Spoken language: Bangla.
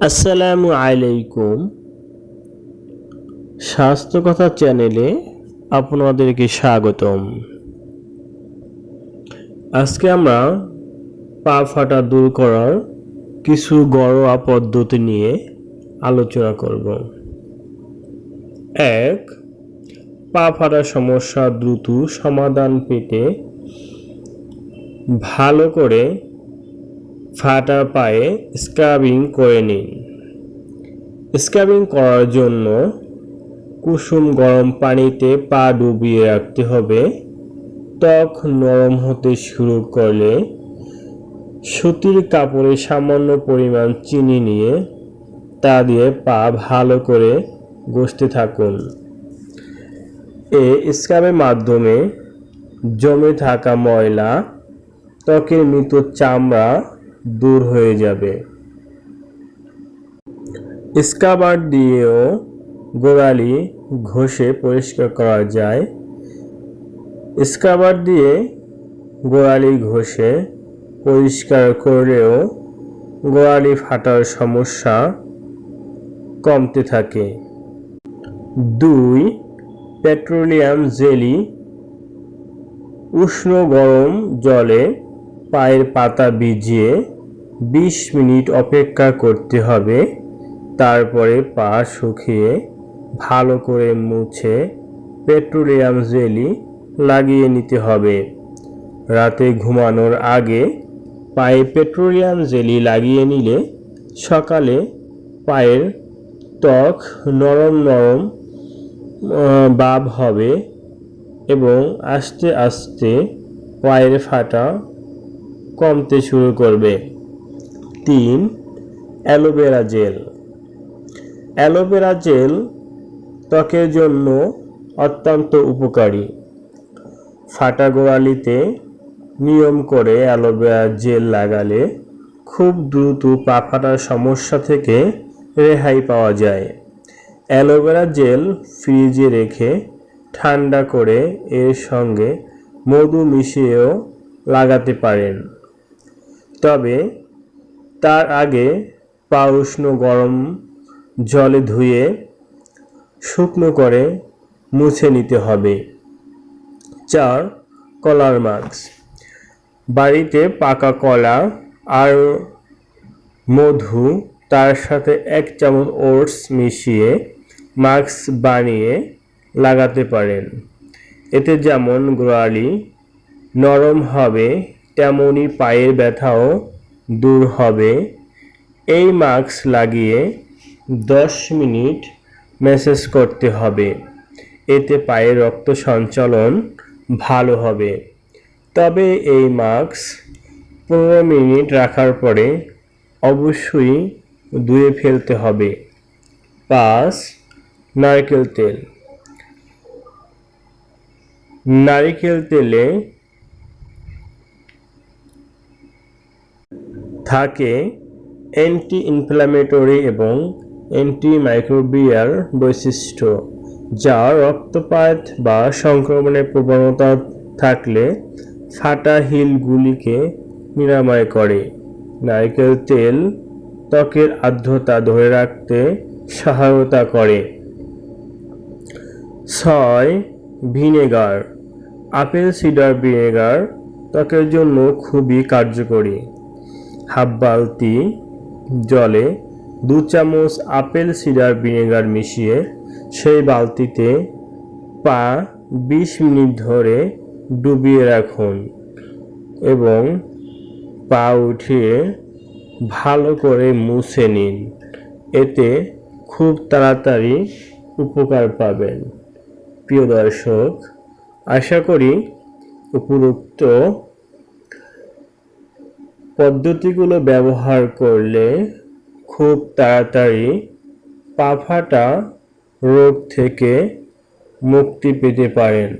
আসসালামু আলাইকুম। স্বাস্থ্য কথা চ্যানেলে আপনাদেরকে স্বাগতম। আজকে আমরা পা ফাটা দূর করার কিছু ঘরোয়া পদ্ধতি নিয়ে আলোচনা করব। এক, পা ফাটা সমস্যা দ্রুত সমাধান পেতে ভালো করে ফাটা পায়ে স্ক্রাবিং করে নিন। স্ক্রাবিং করার জন্য কুসুম গরম পানিতে পা ডুবিয়ে রাখতে হবে। ত্বক নরম হতে শুরু করলে সুতির কাপড়ে সামান্য পরিমাণ চিনি নিয়ে তা দিয়ে পা ভালো করে ঘষতে থাকুন। এ স্ক্রাবের মাধ্যমে জমে থাকা ময়লা, ত্বকের মৃত চামড়া দূর হয়ে যাবে। স্কাবার দিয়েও গোড়ালি ঘষে পরিষ্কার করা যায়। স্কাবার দিয়ে গোড়ালি ঘষে পরিষ্কার করলেও গোড়ালি ফাটার সমস্যা কমতে থাকে। দুই, পেট্রোলিয়াম জেলি উষ্ণ গরম জলে পায়ের পাতা ভিজিয়ে বিশ মিনিট অপেক্ষা করতে হবে। তারপরে পা শুকিয়ে ভালো করে মুছে পেট্রোলিয়াম জেলি লাগিয়ে নিতে হবে। রাতে ঘুমানোর আগে পায়ে পেট্রোলিয়াম জেলি লাগিয়ে নিলে সকালে পায়ের ত্বক নরম নরম ভাব হবে এবং আস্তে আস্তে পায়ের ফাটা কমতে শুরু করবে। তিন, অ্যালোভেরা জেল। অ্যালোভেরা জেল ত্বকের জন্য অত্যন্ত উপকারী। ফাটা গোড়ালিতে নিয়ম করে অ্যালোভেরা জেল লাগালে খুব দ্রুত পা ফাটার সমস্যা থেকে রেহাই পাওয়া যায়। অ্যালোভেরা জেল ফ্রিজে রেখে ঠান্ডা করে এর সঙ্গে মধু মিশিয়েও লাগাতে পারেন। তবে তার আগে পা উষ্ণ গরম জলে ধুয়ে শুকনো করে মুছে নিতে হবে। চার, কলার মাস্ক বাড়িতে পাকা কলা আর মধু, তার সাথে এক চামচ ওটস মিশিয়ে মাস্ক বানিয়ে লাগাতে পারেন। এতে যেমন গোড়ালি নরম হবে, তেমনি পায়ের ব্যথাও দূর হবে। এই মাস্ক লাগিয়ে দশ মিনিট ম্যাসেজ করতে হবে। এতে পায়ের রক্ত সঞ্চালন ভালো হবে। তবে এই মাস্ক পনেরো মিনিট রাখার পরে অবশ্যই ধুয়ে ফেলতে হবে। পাঁচ, নারকেল তেল। নারিকেল তেলে থাকে অ্যান্টি ইনফ্ল্যামেটরি এবং অ্যান্টি মাইক্রোবিয়াল বৈশিষ্ট্য, যা রক্তপাত বা সংক্রমণের প্রবণতা থাকলে ফাটা হিলগুলিকে নিরাময় করে। নারকেল তেল ত্বকের আর্দ্রতা ধরে রাখতে সহায়তা করে। ছয়, ভিনেগার। আপেল সিডার ভিনেগার ত্বকের জন্য খুবই কার্যকরী। হাফ বালতি জলে দু চামচ আপেল সিডার ভিনেগার মিশিয়ে সেই বালতিতে পা বিশ মিনিট ধরে ডুবিয়ে রাখুন এবং পা উঠিয়ে ভালো করে মুছে নিন। এতে খুব তাড়াতাড়ি উপকার পাবেন। প্রিয় দর্শক, আশা করি উপরোক্ত পদ্ধতিগুলো ব্যবহার করলে খুব তাড়াতাড়ি পাফাটা রোগ থেকে মুক্তি পেতে পারেন।